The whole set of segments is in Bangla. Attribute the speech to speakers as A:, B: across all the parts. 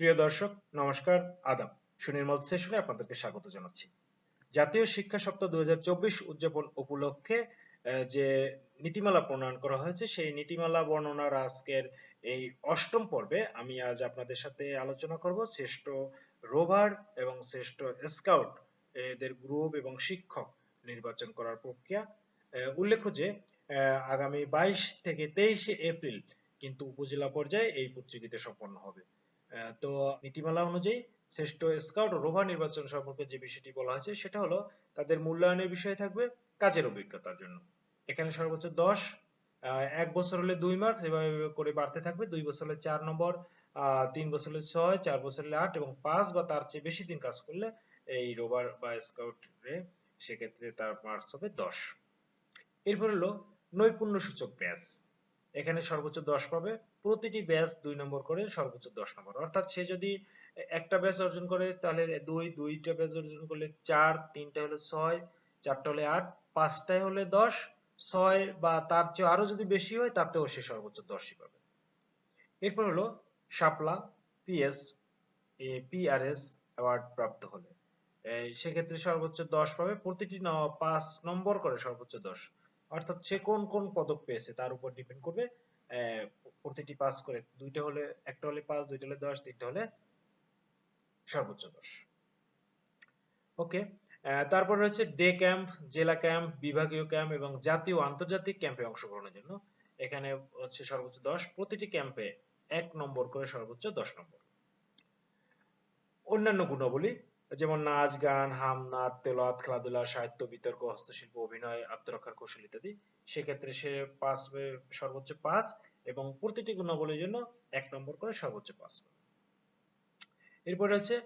A: প্রিয় দর্শক, নমস্কার, আদাব। সুনির্মল সেশনে আপনাদেরকে স্বাগত জানাচ্ছি। জাতীয় শিক্ষা সপ্তাহ দুই উদযাপন উপলক্ষে যে নীতিমালা প্রণয়ন করা হয়েছে, সেই নীতিমালা বর্ণনার আজকের এই অষ্টম পর্বে আমি আজ আপনাদের সাথে আলোচনা করব। শ্রেষ্ঠ রোভার এবং শ্রেষ্ঠ স্কাউট এদের গ্রুপ এবং শিক্ষক নির্বাচন করার প্রক্রিয়া। উল্লেখ্য যে আগামী বাইশ থেকে তেইশে এপ্রিল কিন্তু উপজেলা পর্যায়ে এই প্রতিযোগিতা সম্পন্ন হবে। তো নীতিমালা অনুযায়ী শ্রেষ্ঠ স্কাউট ও রোভার নির্বাচন সম্পর্কে যে বিষয়টি বলা হয়েছে, সেটা হলো তাদের মূল্যায়নের বিষয় থাকবে কাজের অভিজ্ঞতার জন্য। এখানে সর্বোচ্চ দশ এক বছর হলে দুই মার্ক এভাবে করে বাড়তে থাকবে। দুই বছর হলে চার নম্বর তিন বছর হলে ছয়, চার বছর হলে আট এবং পাঁচ বা তার চেয়ে বেশি দিন কাজ করলে এই রোভার বা স্কাউট সেক্ষেত্রে তার মার্কস হবে দশ। এরপর হলো নৈপুণ্য সূচক ব্যাচ এখানে সর্বোচ্চ দশ পাবে। প্রতিটি ব্যাচ দুই নম্বর করে সর্বোচ্চ দশ নম্বর। অর্থাৎ সে যদি একটা ব্যাচ অর্জন করে, তাহলে দুই, দুইটা ব্যাচ অর্জন করলে চার, তিনটা হলে ছয়, চারটা হলে আট, পাঁচটায় হলে দশ, ছয় বা তার চেয়ে আরও যদি বেশি হয়, তাতেও সে সর্বোচ্চ দশই পাবে। এরপর হলো শাপলা পিএস পিআরএস অ্যাওয়ার্ড প্রাপ্ত হলে। সেক্ষেত্রে সর্বোচ্চ দশ পাবে। প্রতিটি পাঁচ নম্বর করে সর্বোচ্চ দশ অর্থাৎ সে কোন কোন পদক পেয়েছে তার উপর ডিপেন্ড করবে। প্রতিটি পাস করে দুইটা হলে একটা হলে পাঁচ, দুইটা হলে দশ, তিনটা হলে সর্বোচ্চ দশ। ওকে তারপর রয়েছে ডে ক্যাম্প, জেলা ক্যাম্প, বিভাগীয় ক্যাম্প এবং জাতীয় আন্তর্জাতিক ক্যাম্পে অংশগ্রহণের জন্য। এখানে হচ্ছে সর্বোচ্চ দশ, প্রতিটি ক্যাম্পে এক নম্বর করে সর্বোচ্চ দশ নম্বর। অন্যান্য গুণাবলী যেমন নাচ, গান, হাম, নাচ, তেলাওয়াত, খেলাধুলা, সাহিত্য, বিতর্ক, হস্তশিল্প, অভিনয়, আত্মরক্ষার কৌশল ইত্যাদি। সেক্ষেত্রে সে পাস পেয়ে সর্বোচ্চ পাঁচ এবং প্রতিটি গুণাবলীর জন্য এক নম্বর করে সর্বোচ্চ পাঁচ। পাবে। এরপরে আছে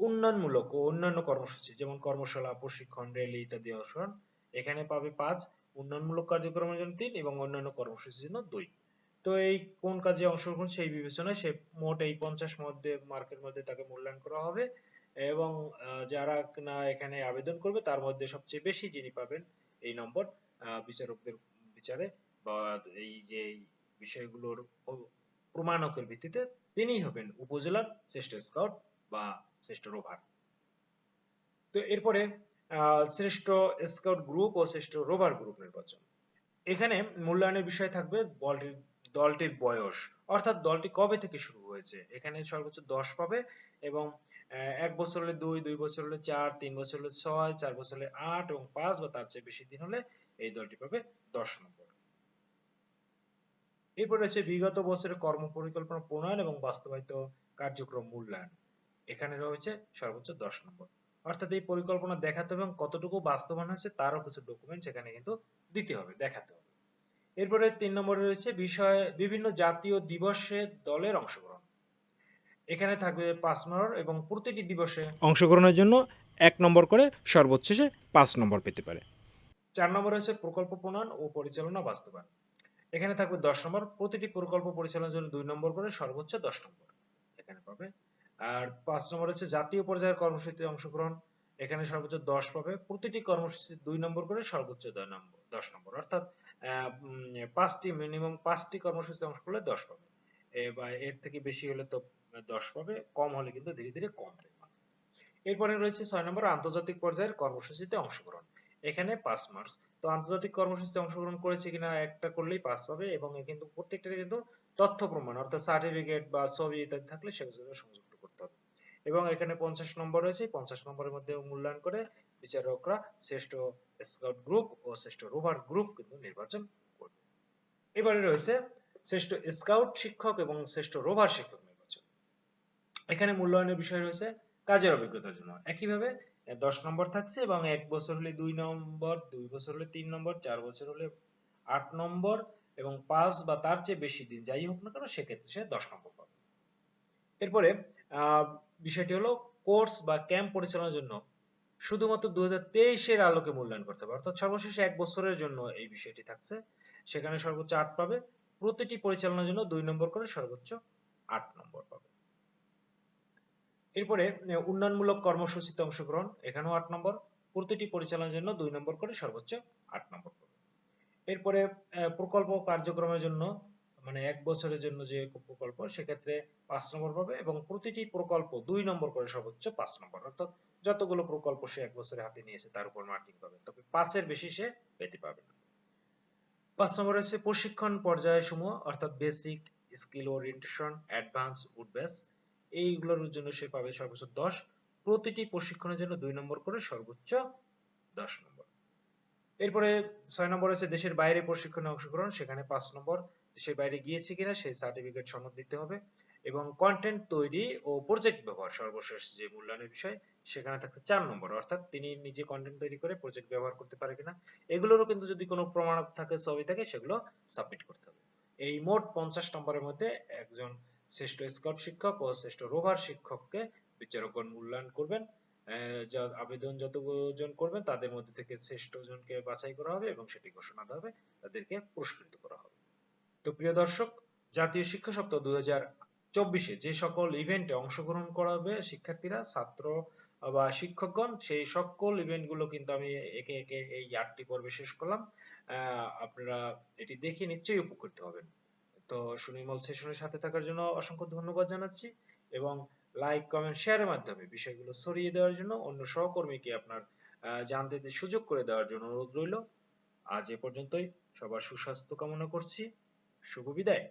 A: উন্নয়নমূলক ও অন্যান্য কর্মসূচি, যেমন কর্মশালা, প্রশিক্ষণ, র্যালি ইত্যাদি অনুসরণ এখানে পাবে পাঁচ, উন্নয়নমূলক কার্যক্রমের জন্য তিন এবং অন্যান্য কর্মসূচির জন্য দুই। তো এই কোন কাজে অংশগ্রহণ সেই বিবেচনায় সে মোট এই পঞ্চাশ মধ্যে, মার্কের মধ্যে তাকে মূল্যায়ন করা হবে। এবং যারা না এখানে আবেদন করবে, তার মধ্যে সবচেয়ে বেশি যিনি পাবেন এই নম্বর বিচারকদের বিচারে বা এই যে বিষয়গুলোর প্রমাণকের ভিত্তিতে তিনিই হবেন উপজেলার শ্রেষ্ঠ স্কাউট বা শ্রেষ্ঠ রোভার। তো এরপরে শ্রেষ্ঠ স্কাউট গ্রুপ ও শ্রেষ্ঠ রোভার গ্রুপ নির্বাচন। এখানে মূল্যায়নের বিষয় থাকবে দলটির দলটির বয়স। অর্থাৎ দলটি কবে থেকে শুরু হয়েছে? এখানে সর্বোচ্চ দশ পাবে এবং এক বছর হলে দুই দুই বছর হলে চার, তিন বছর হলে ছয়, চার বছর হলে আট এবং পাঁচ বা তার চেয়ে বেশি দিন হলে এই দলটি পাবে দশ নম্বর। এরপর রয়েছে বিগত বছরের কর্ম পরিকল্পনা প্রণয়ন এবং বাস্তবায়িত কার্যক্রম মূল্যায়ন। এখানে রয়েছে সর্বোচ্চ দশ নম্বর। অর্থাৎ এই পরিকল্পনা দেখাতে হবে এবং কতটুকু বাস্তবায়ন হয়েছে তারও কিছু ডকুমেন্ট সেখানে কিন্তু দিতে হবে, দেখাতে হবে। এরপরে তিন নম্বরে রয়েছে বিষয়, বিভিন্ন জাতীয় দিবসে দলের অংশগ্রহণ। এখানে থাকবে পাঁচ নম্বর এবং প্রতিটি দিবসে
B: অংশগ্রহণের জন্য এক নম্বর করে সর্বোচ্চ সে পাঁচ নম্বর পেতে পারে।
A: চার নম্বর রয়েছে প্রকল্প প্রণয়ন ও পরিচালনা বাস্তবায়ন। এখানে থাকবে দশ নম্বর প্রতিটি প্রকল্প পরিচালনার জন্য দুই নম্বর করে সর্বোচ্চ দশ নম্বর এখানে পাবে। আর পাঁচ নম্বর হচ্ছে জাতীয় পর্যায়ের কর্মসূচিতে অংশগ্রহণ এখানে সর্বোচ্চ দশ পাবে। প্রতিটি কর্মসূচি দুই নম্বর করে সর্বোচ্চ দশ নম্বর অর্থাৎ পাঁচটি মিনিমাম পাঁচটি কর্মসূচিতে অংশ করলে দশ পাবে। এ বা এর থেকে বেশি হলে তো দশ পাবে কম হলে কিন্তু ধীরে ধীরে কমবে এরপরে রয়েছে ছয় নম্বর, আন্তর্জাতিক পর্যায়ের কর্মসূচিতে অংশগ্রহণ। এখানে পাঁচ মার্কস তো আন্তর্জাতিক কর্মসূচিতে অংশগ্রহণ করেছে কিনা একটা করলেই পাস পাবে এবং কিন্তু প্রত্যেকটাতে কিন্তু তথ্য প্রমাণ, অর্থাৎ সার্টিফিকেট বা ছবি ইত্যাদি থাকলে সেগুলো সংযুক্ত করতে হবে। এবং এখানে পঞ্চাশ নম্বর রয়েছে পঞ্চাশ নম্বরের মধ্যে মূল্যায়ন করে বিচারকরা শ্রেষ্ঠ স্কাউট গ্রুপ ও শ্রেষ্ঠ রোভার গ্রুপ কিন্তু নির্বাচন করবে। এবারে রয়েছে শ্রেষ্ঠ স্কাউট শিক্ষক এবং শ্রেষ্ঠ রোভার শিক্ষক এখানে মূল্যায়নের বিষয় রয়েছে কাজের অভিজ্ঞতার জন্য। একইভাবে দশ নম্বর থাকছে এবং এক বছর হলে দুই নম্বর, দুই বছর হলে তিন নম্বর, চার বছর হলে আট নম্বর এবং পাঁচ বা তার চেয়ে বেশি দিন যাই হোক না কেন, সেক্ষেত্রে সে দশ নম্বর পাবে। এরপরে বিষয়টি হলো কোর্স বা ক্যাম্প পরিচালনার জন্য শুধুমাত্র দু তেইশের আলোকে মূল্যায়ন করতে হবে। অর্থাৎ সর্বশেষ এক বছরের জন্য এই বিষয়টি থাকছে। সেখানে সর্বোচ্চ আট পাবে। প্রতিটি পরিচালনার জন্য দুই নম্বর করে সর্বোচ্চ আট নম্বর পাবে। এরপরে উন্নয়নমূলক কর্মসূচিতে অংশগ্রহণ, এখানেও আট নম্বর। প্রতিটি পরিচালনার জন্য দুই নম্বর করে সর্বোচ্চ আট নম্বর এরপরে প্রকল্প কার্যক্রমের জন্য মানে এক বছরের জন্য যে প্রকল্প, সেক্ষেত্রে পাঁচ নম্বর পাবে এবং প্রতিটি প্রকল্প দুই নম্বর করে সর্বোচ্চ পাঁচ নম্বর। অর্থাৎ যতগুলো প্রকল্প সে এক বছরে হাতে নিয়েছে, তার উপর মার্কিং পাবে। তবে পাঁচের বেশি সে পেতে পাবে না। পাঁচ নম্বর হচ্ছে প্রশিক্ষণ পর্যায় সমূহ অর্থাৎ basic skill orientation advance wood badge এইগুলোর জন্য সে পাবে সর্বোচ্চ দশ। প্রতিটি প্রশিক্ষণের জন্য দুই নম্বর করে সর্বোচ্চ দশ নম্বর। এরপরে ছয় নম্বর হচ্ছে দেশের বাইরে প্রশিক্ষণে অংশগ্রহণ, সেখানে পাঁচ নম্বর। দেশের বাইরে গিয়েছে কিনা সেই সার্টিফিকেট সনদ দিতে হবে এবং কন্টেন্ট তৈরি ও প্রজেক্ট ব্যবহার সর্বশেষ যে মূল্যায়নের বিষয়, সেখানে থাকছে চার নম্বর। অর্থাৎ তিনি নিজে কন্টেন্ট তৈরি করে প্রজেক্ট ব্যবহার করতে পারে কিনা, এগুলোরও কিন্তু যদি কোনো প্রমাণ থাকে, ছবি থাকে, সেগুলো সাবমিট করতে হবে। এই মোট পঞ্চাশ নম্বরের মধ্যে একজন শ্রেষ্ঠ স্কাউট শিক্ষক ও শ্রেষ্ঠ রোভার শিক্ষককে বিচারকগণ মূল্যায়ন করবেন। আবেদন যতজন করবেন, তাদের মধ্যে থেকে শ্রেষ্ঠ জনকে বাছাই করা হবে এবং সেটি ঘোষণা দেওয়া হবে। তাদেরকে পুরস্কৃত করা হবে। তো প্রিয় দর্শক, জাতীয় শিক্ষা সপ্তাহ দুই চব্বিশে যে সকল ইভেন্টে অংশগ্রহণ করাবে শিক্ষার্থীরা, ছাত্র বা শিক্ষকগণ, সেই সকল ইভেন্টগুলো কিন্তু আমি একে একে এই আটটি পর্বে শেষ করলাম। আপনারা এটি দেখে নিশ্চয়ই উপকৃত হবেন। তো সুনির্মল সেশনের সাথে থাকার জন্য অসংখ্য ধন্যবাদ জানাচ্ছি এবং লাইক কমেন্ট শেয়ারের মাধ্যমে বিষয়গুলো ছড়িয়ে দেওয়ার জন্য অন্য সহকর্মীকে আপনার জানতে সুযোগ করে দেওয়ার জন্য অনুরোধ রইল। আজ এ পর্যন্তই। সবার সুস্বাস্থ্য কামনা করছি। শুভ বিদায়।